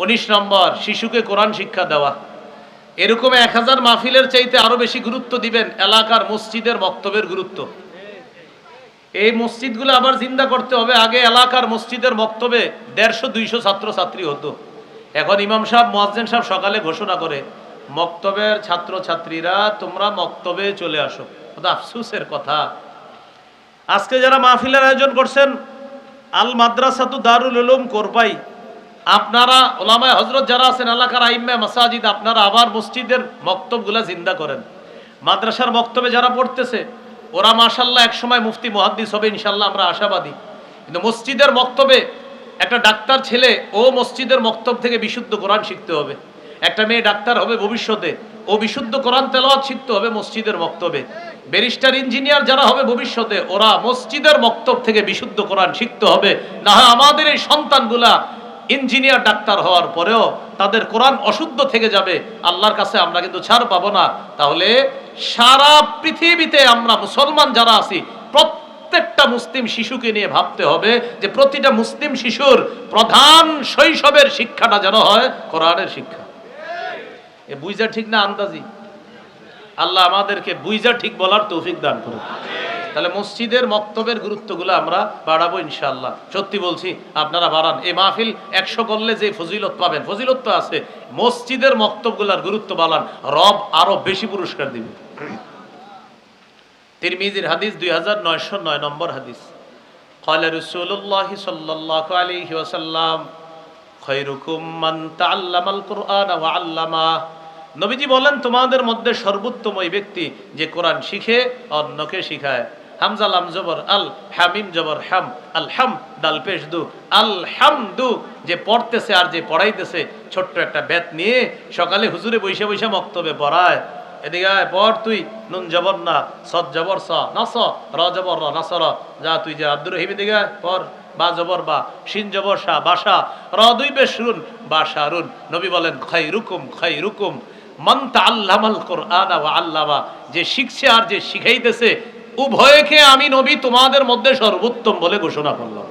উনিশ নম্বর, শিশুকে কোরআন শিক্ষা দেওয়া। এরকম এক হাজার মাহফিলের চাইতে আরও বেশি গুরুত্ব দিবেন এলাকার মসজিদের বক্তব্যের গুরুত্ব। এই মসজিদগুলো আবার জিন্দা করতে হবে। আগে এলাকার মসজিদের বক্তব্যে দেড়শো, দুইশো ছাত্র ছাত্রী হতো। এখন ইমাম সাহেব, মোয়াজ্জেন সাহেব সকালে ঘোষণা করে, মক্তবের ছাত্র ছাত্রীরা তোমরা মক্তবে চলে আসো। কত আফসুসের কথা। আজকে যারা মাহফিলের আয়োজন করছেন আল মাদ্রাসাতু দারুল উলুম কোরবাই আপনারা ওলামায় হজরত যারা আছেন এলাকার আইম্মা মাসাজিদ, আপনারা আবার মসজিদের মক্তবগুলা জিন্দা করেন। মাদ্রাসার বক্তব্যে যারা পড়তেছে, ওরা মাশাল্লাহ এক সময় মুফতি, মুহাদ্দিস হবে ইনশাল্লাহ আমরা আশাবাদী। কিন্তু মসজিদের মক্তবে একটা ডাক্তার ছেলে, ও মসজিদের মক্তব থেকে বিশুদ্ধ কোরআন শিখতে হবে। একটা মেয়ে ডাক্তার হবে ভবিষ্যতে, ও বিশুদ্ধ কোরআন তেলাওয়াত শিখতে হবে মসজিদের মক্তবে। ব্যারিস্টার, ইঞ্জিনিয়ার যারা হবে ভবিষ্যতে, ওরা মসজিদের মক্তব থেকে বিশুদ্ধ কোরআন শিখতে হবে। না আমাদের এই সন্তানগুলা ইঞ্জিনিয়ার, ডাক্তার হওয়ার পরেও তাদের কোরআন অশুদ্ধ থেকে যাবে, আল্লাহর কাছে আমরা কিন্তু ছাড় পাবো না। তাহলে সারা পৃথিবীতে আমরা মুসলমান যারা আছি, প্রত্যেকটা মুসলিম শিশুকে নিয়ে ভাবতে হবে যে প্রতিটা মুসলিম শিশুর প্রধান শৈশবের শিক্ষাটা যেন হয় কোরআনের শিক্ষা। এ বুঝা ঠিক না আন্দাজি? আল্লাহ আমাদেরকে বুঝা ঠিক বলার তৌফিক দান করুন তাহলে মসজিদের মক্তবের গুরুত্বগুলো আমরা বাড়াবো ইনশাল্লাহ সত্যি বলছি আপনারা বাড়ান এই মাহফিল একশো করলে যে ফজিলত পাবেন ফজিলত তো আছে মসজিদের মক্তবগুলার গুরুত্ব বাড়ান রব আরো বেশি পুরস্কার দিবে তিরমিজির হাদিস দুই হাজার নয়শো নয় নম্বর হাদিস قال رسول الله صلى الله عليه وسلم خيركم من تعلم القرآن وعلمه নবীজি বলেন তোমাদের মধ্যে সর্বোত্তম ওই ব্যক্তি যে কোরআন শিখে অন্যকে শিখায় সকালে হুজুরে বৈশে বৈশে মক্তবে পড়ায়। এদিকে পড় তুই, নুন জবর না সদ জবর স নাস র জবর র নাস যা তুই যে আব্দুর রহিম, এদিকে পড়, বা জবর বা, শিন জবর শাহ বাসা র দুই বেশ রুন বাসা রুন। নবী বলেন খাই রুকুম খাই রুকুম মন্তা আল্লামাল আল্লামা যে শিখছে আর যে শিখাইতেছে উভয়কে আমি নবী তোমাদের মধ্যে সর্বোত্তম বলে ঘোষণা করলাম।